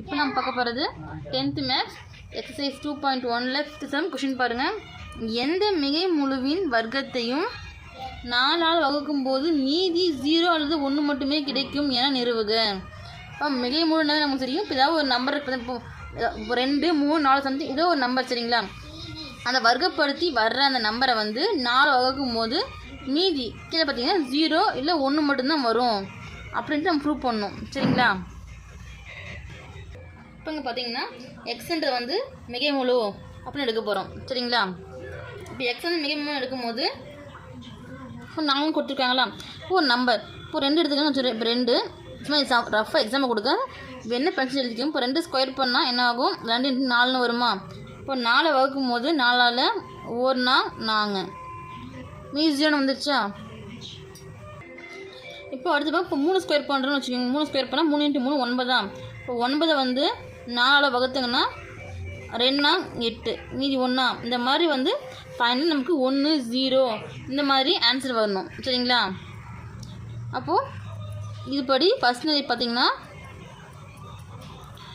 இப்போ நம்ம பார்க்க போகிறது tenth maths exercise two point ஒனில் ஃபிஃப்த் செம் கொஷின் பாருங்கள் எந்த மிகை முழுவின் வர்க்கத்தையும் நாலால் வகுக்கும்போது மீதி ஜீரோ அல்லது ஒன்று மட்டுமே கிடைக்கும் என நிறுவுக. இப்போ மிகை முழுனாவே நமக்கு தெரியும். இப்போ ஏதாவது ஒரு நம்பர் இப்போ இப்போ ரெண்டு மூணு நாலு சம்திங் ஏதோ ஒரு நம்பர் சரிங்களா? அந்த வர்க்கப்படுத்தி வர்ற அந்த நம்பரை வந்து நாலு வகுக்கும் போது மீதி கீழே பார்த்தீங்கன்னா ஜீரோ இல்லை ஒன்று மட்டும்தான் வரும். அப்படின்ட்டு நம்ம ப்ரூவ் பண்ணணும். சரிங்களா? இப்போ இங்கே பார்த்தீங்கன்னா எக்ஸ்ன்றது வந்து மிகை முழு அப்படின்னு எடுக்க போகிறோம் சரிங்களா? இப்போ எக்ஸ் வந்து மிகை முழு எடுக்கும்போது இப்போ நாங்களும் கொடுத்துருக்காங்களா? இப்போ ஒரு நம்பர் இப்போ ரெண்டு எடுத்துக்கணும் வச்சுருக்கேன் இப்போ ரெண்டு. சும்மா எக்ஸாம் ரஃபாக எக்ஸாம்பிள் கொடுக்க இப்போ என்ன பென்சில் எழுதிக்கும் இப்போ ரெண்டு ஸ்கொயர் பண்ணால் என்ன ஆகும்? ரெண்டு இன்ட்டு நாலுன்னு வருமா? இப்போ நாலை வகுக்கும் போது நாலால் நாள் நாங்கள் மியூசியம்னு வந்துருச்சா? இப்போ அடுத்து பார்க்க இப்போ மூணு ஸ்கொயர் பண்ணுறோன்னு வச்சுக்கோங்க. மூணு ஸ்கொயர் பண்ணால் மூணு இன்ட்டு மூணு ஒன்பதா? இப்போ ஒன்பதை வந்து நாலு வகுத்துங்கன்னா ரெண்டா எட்டு மீதி ஒன்றா இந்த மாதிரி வந்து ஃபைனல் நமக்கு ஒன்று ஜீரோ இந்த மாதிரி ஆன்சர் வரணும். சரிங்களா? அப்போது இதுபடி ஃபஸ்ட் பார்த்திங்கன்னா பார்த்தீங்கன்னா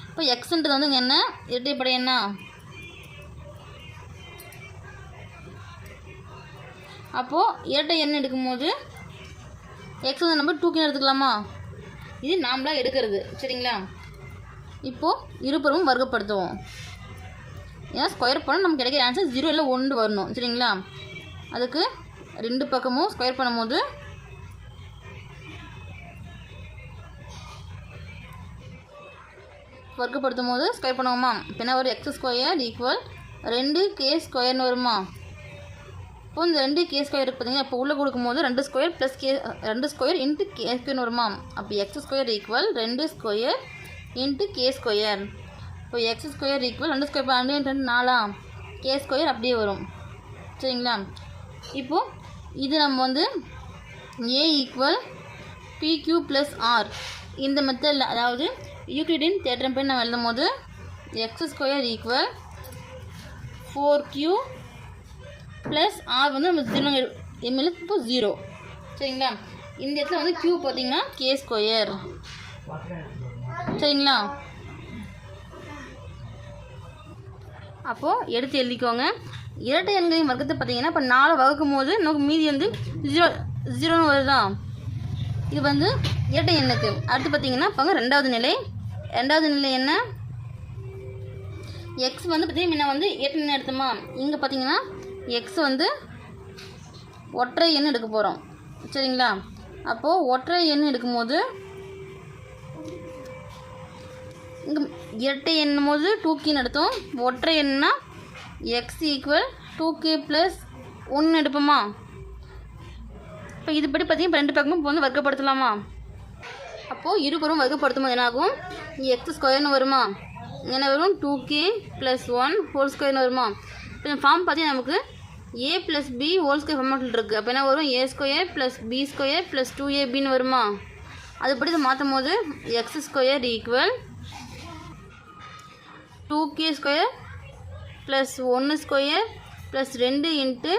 இப்போ எக்ஸ்ன்றது வந்து என்ன? இரட்டைப்படை என்ன? அப்போது இரட்டை எண் எடுக்கும்போது எக்ஸ் வந்து நம்ம டூக்கின்னு எடுத்துக்கலாமா? இது நாமளாக எடுக்கிறது. சரிங்களா? இப்போது இருபுறமும் வர்க்கப்படுத்துவோம். ஏன்னா ஸ்கொயர் பண்ணால் நமக்கு கிடைக்கிற ஆன்சர் ஜீரோ இல்லை ஒன்று வரணும். சரிங்களா? அதுக்கு ரெண்டு பக்கமும் ஸ்கொயர் பண்ணும்போது வர்க்கப்படுத்தும் போது ஸ்கொயர் பண்ணுவோமா பின்ன ஒரு எக்ஸ் ஸ்கொயர் ஈக்குவல் ரெண்டு கே ஸ்கொயர்னு வருமா? இப்போ இந்த ரெண்டு கே ஸ்கொயர் பார்த்தீங்கன்னா இப்போ உள்ளே கொடுக்கும்போது ரெண்டு ஸ்கொயர் ப்ளஸ் கே ரெண்டு ஸ்கொயர் இன்ட்டு கே ஸ்கொயர்னு வருமா? அப்போ எக்ஸ் ஸ்கொயர் ஈக்குவல் ரெண்டு ஸ்கொயர் இன்ட்டு கே ஸ்கொயர் இப்போ எக்ஸ் ஸ்கொயர் ஈக்குவல் ரெண்டு ஸ்கொயர் ரெண்டு ரெண்டு நாலா. கே ஸ்கொயர் அப்படியே வரும். சரிங்களா? இப்போது இது நம்ம வந்து a equal b q plus r இந்த மெத்தடில் அதாவது யூக்ளிடின் தேட்டரம் போய் நம்ம எழுதும் போது x square equal four q plus r வந்து நம்ம ஜீரோ எம்எல் இப்போ ஜீரோ சரிங்களா? இந்த இடத்துல வந்து கியூ பார்த்தீங்கன்னா கே ஸ்கொயர் சரிங்களா? அப்போது எடுத்து எழுதிக்கோங்க. இரட்டை எண்களின் வர்க்கத்தை பார்த்தீங்கன்னா இப்போ நாலு வகுக்கும் போது நமக்கு மீதி வந்து ஜீரோ ஜீரோன்னு வருதா? இது வந்து இரட்டை எண்ணுக்கு. அடுத்து பார்த்தீங்கன்னா இப்போ ரெண்டாவது நிலை. ரெண்டாவது நிலை என்ன? எக்ஸ் வந்து பார்த்தீங்கன்னா முன்ன வந்து இரட்டை எண் எடுத்தோமா? இங்கே பார்த்தீங்கன்னா எக்ஸ் வந்து ஒற்றை எண் எடுக்க போகிறோம் சரிங்களா? அப்போது ஒற்றை எண் எடுக்கும்போது இங்கே இரட்டை எண்ணும் போது டூ கீன்னு எடுத்தோம். ஒற்றை எண்ணா x equal two k plus ஒன்று எடுப்போமா? இப்போ இதுபடி பார்த்தீங்கன்னா இப்போ ரெண்டு பக்கமும் இப்போ வந்து வர்க்கப்படுத்தலாமா? அப்போது இருபுறம் வர்க்கப்படுத்தும் போது என்னாகும் எக்ஸ் ஸ்கொயர்னு வருமா? என்ன வரும்? Two k plus one whole ஸ்கொயர்னு வருமா? இப்போ ஃபார்ம் பார்த்தீங்கன்னா நமக்கு a plus b whole square ஃபார்மேட்டில் இருக்குது அப்போ என்ன வரும்? A square plus b square plus two ஏபின்னு வருமா? அதுபடி இதை மாற்றும் போது x square equal two k square plus ஒன்று ஸ்கொயர் ப்ளஸ் ரெண்டு இன்ட்டு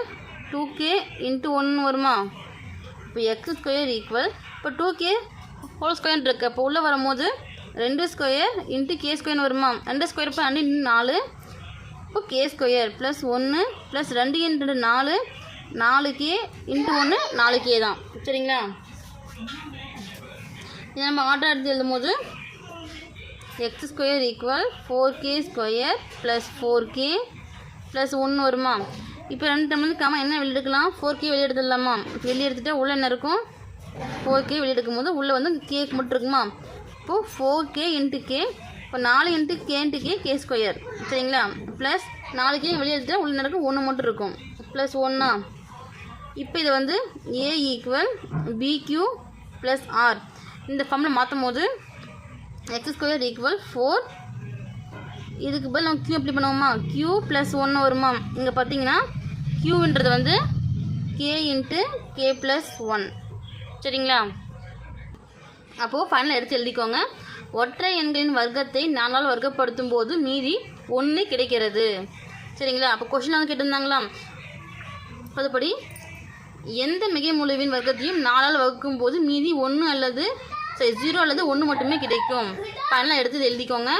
டூ கே இன்ட்டு ஒன்று வருமா? இப்போ எக்ஸ் ஸ்கொயர் ஈக்குவல் இப்போ டூ கே ஹோல் ஸ்கொயர் இருக்குது அப்போ உள்ளே வரும்போது ரெண்டு ஸ்கொயர் இன்ட்டு கே ஸ்கொயர்னு வருமா? ரெண்டு ஸ்கொயர் இப்போ ரெண்டு இன்ட்டு நாலு. இப்போ கே ஸ்கொயர் ப்ளஸ் ஒன்று ப்ளஸ் ரெண்டு இன்ட்டு நாலு நாலு கே இன்ட்டு ஒன்று நாலு கே தான். சரிங்களா? இதை நம்ம ஆர்டர் எடுத்து எழுதும்போது x square equal four k square plus four k plus ஒன்று வருமா? இப்போ ரெண்டு டம்ளர் காம என்ன வெளியெடுக்கலாம்? ஃபோர் கே வெளியே எடுத்துடலாமா வெளியே எடுத்துகிட்டா உள்ளே என்ன இருக்கும்? ஃபோர் கே வெளியே எடுக்கும்போது உள்ளே வந்து கேக் மட்டும் இருக்குமா? இப்போது ஃபோர் கே இன்ட்டு கே இப்போ நாலு into k into k k square சரிங்களா? ப்ளஸ் நாலு கே வெளியே எடுத்துட்டா உள்ள நடக்கும் ஒன்று மட்டும் இருக்கும். ப்ளஸ் ஒன்றா இப்போ இது வந்து a equal b q plus r இந்த ஃபார்மில் மாற்றும் போது எக்ஸ் ஸ்கொயர் ஈக்குவல் ஃபோர் இதுக்கு பதில் நம்ம க்யூ எப்படி பண்ணுவோமா? க்யூ ப்ளஸ் ஒன்று வருமா? இங்கே பார்த்தீங்கன்னா க்யூன்றது வந்து k into k plus one சரிங்களா? அப்போது ஃபைனல் எடுத்து எழுதிக்கோங்க. ஒற்றை எண்களின் வர்க்கத்தை நாலால் வர்க்கப்படுத்தும் போது மீதி ஒன்று கிடைக்கிறது. சரிங்களா? அப்போ கொஷின் வந்து கேட்டிருந்தாங்களா? அதுபடி எந்த மிகை முழுவின் வர்க்கத்தையும் நாலால் வகுக்கும் போது மீதி ஒன்று அல்லது சரி ஜீரோலேருந்து ஒன்று மட்டுமே கிடைக்கும். அதெல்லாம் எடுத்து எழுதிக்கோங்க.